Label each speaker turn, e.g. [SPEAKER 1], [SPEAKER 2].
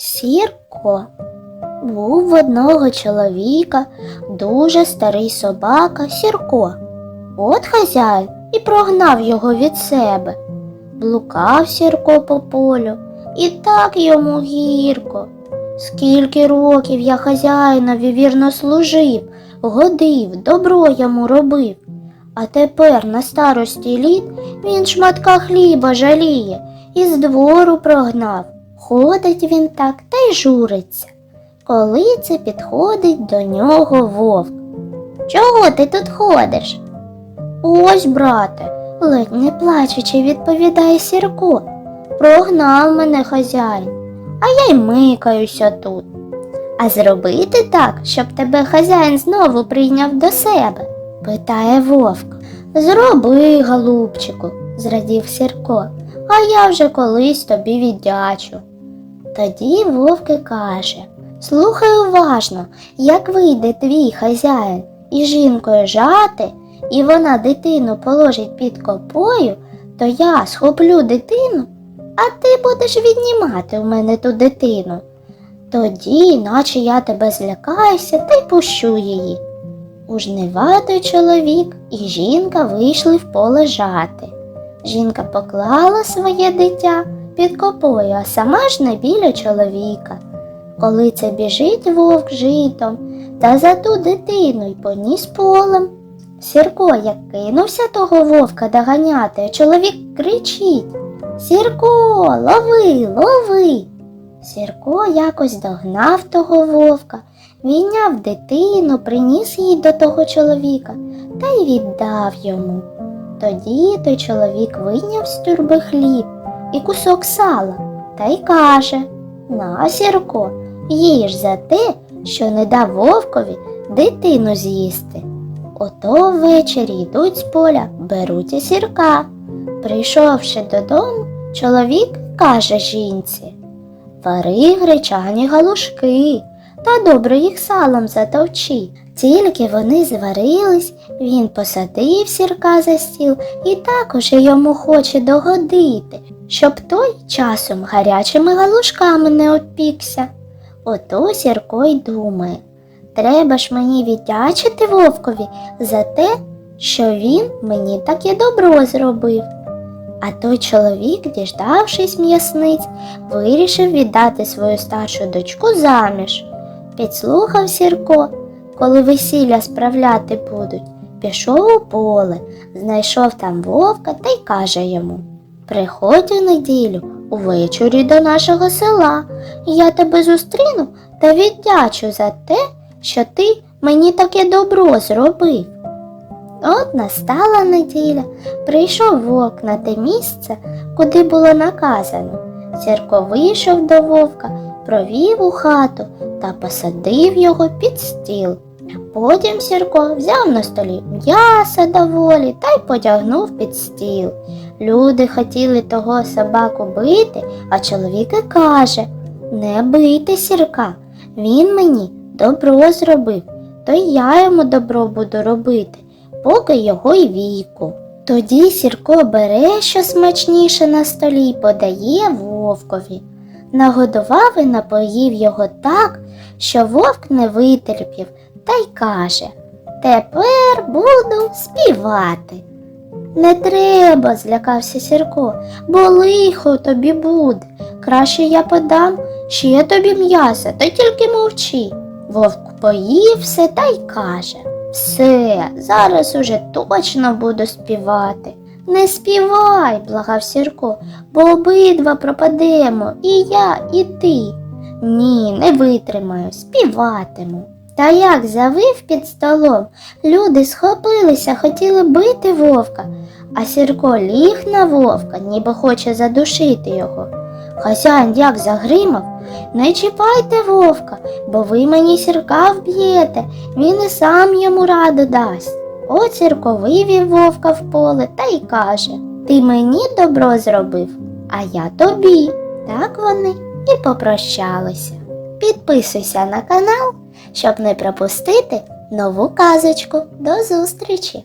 [SPEAKER 1] Сірко. Був в одного чоловіка дуже старий собака Сірко. От хазяїн і прогнав його від себе. Блукав Сірко по полю, і так йому гірко. Скільки років я хазяїнові вірно служив, годив, добро йому робив. А тепер на старості літ він шматка хліба жаліє і з двору прогнав. Ходить він так та й журиться. Коли це підходить до нього вовк. Чого ти тут ходиш? Ось, брате, ледь не плачучи, відповідає Сірко. Прогнав мене хазяїн, а я й микаюся тут. А зробити так, щоб тебе хазяїн знову прийняв до себе? питає вовк. Зроби, голубчику, зрадів Сірко, а я вже колись тобі віддячу. Тоді вовк і каже Слухай уважно, як вийде твій хазяїн і жінкою жати, і вона дитину положить під копою, то я схоплю дитину, а ти будеш віднімати в мене ту дитину. Тоді, наче я тебе злякаюся, та й пущу її. У жнива той чоловік і жінка вийшли в поле жати. Жінка поклала своє дитя під копою, а сама ж не біля чоловіка. Коли це біжить вовк житом та за ту дитину й поніс полем. Сірко, як кинувся того вовка доганяти, а чоловік кричить Сірко, лови, лови. Сірко якось догнав того вовка, війняв дитину, приніс її до того чоловіка та й віддав йому. Тоді той чоловік вийняв з тюрби хліб і кусок сала та й каже На, Сірко, їж за те, що не дав вовкові дитину з'їсти. Ото ввечері йдуть з поля, беруть і сірка. Прийшовши додому, чоловік каже жінці Вари гречані галушки та добре їх салом затовчи. Тільки вони зварились, він посадив сірка за стіл і також йому хоче догодити, щоб той часом гарячими галушками не опікся. Ото Сірко й думає, треба ж мені віддячити вовкові за те, що він мені таке добро зробив. А той чоловік, діждавшись м'ясниць, вирішив віддати свою старшу дочку заміж. Підслухав Сірко, коли весілля справляти будуть, пішов у поле, знайшов там вовка та й каже йому Приходь у неділю увечері до нашого села, я тебе зустріну та віддячу за те, що ти мені таке добро зробив. От настала неділя, прийшов вовк на те місце, куди було наказано. Сірко вийшов до вовка, провів у хату та посадив його під стіл. Потім Сірко взяв на столі м'яса доволі та й потягнув під стіл. Люди хотіли того собаку бити, а чоловік і каже Не бийте сірка, він мені добро зробив, то й я йому добро буду робити, поки його й віку. Тоді Сірко бере що смачніше на столі й подає вовкові. Нагодував і напоїв його так, що вовк не витерпів та й каже Тепер буду співати. Не треба, злякався Сірко, бо лихо тобі буде. Краще я подам ще тобі м'яса, та тільки мовчи. Вовк поїв все та й каже Все, зараз уже точно буду співати. Не співай, благав Сірко, бо обидва пропадемо, і я, і ти. Ні, не витримаю, співатиму. Та як завив під столом, люди схопилися, хотіли бити вовка, а Сірко ліг на вовка, ніби хоче задушити його. Хазяїн як загримав, не чіпайте вовка, бо ви мені сірка вб'єте, він і сам йому раду дасть. От Сірко вивів вовка в поле та й каже Ти мені добро зробив, а я тобі. Так вони і попрощалися. Підписуйся на канал, щоб не пропустити нову казочку. До зустрічі!